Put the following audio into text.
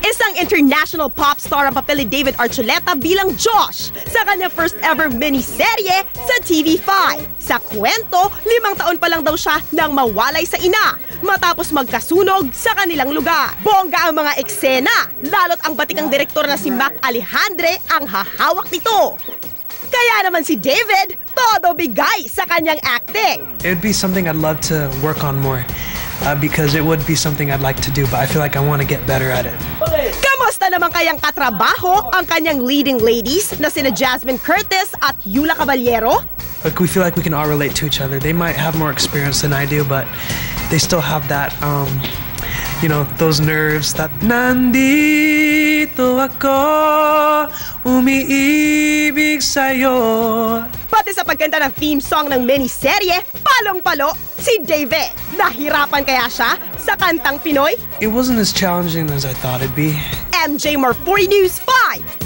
Isang international pop star ang papel ni David Archuleta bilang Josh sa kanyang first ever miniserye sa TV5. Sa kwento, limang taon pa lang daw siya nang mawalay sa ina matapos magkasunog sa kanilang lugar. Bongga ang mga eksena, lalo't ang batikang direktor na si Mac Alejandre ang hahawak nito. Kaya naman si David, todo bigay sa kanyang acting. It would be something I'd love to work on more uh, because it would be something I'd like to do, but I feel like I want to get better at it. Kamusta naman kayang katrabaho ang kanyang leading ladies na sina Jasmine Curtis at Yula Caballero? Like we feel like we can all relate to each other. They might have more experience than I do, but they still have that, um, you know, those nerves. That nandito ako, umiibig sa'yo. Pati sa pagkanta ng theme song ng miniserye, palong-palo si David. Nahirapan kaya siya sa kantang Pinoy? It wasn't as challenging as I thought it'd be. MJ 40 News 5,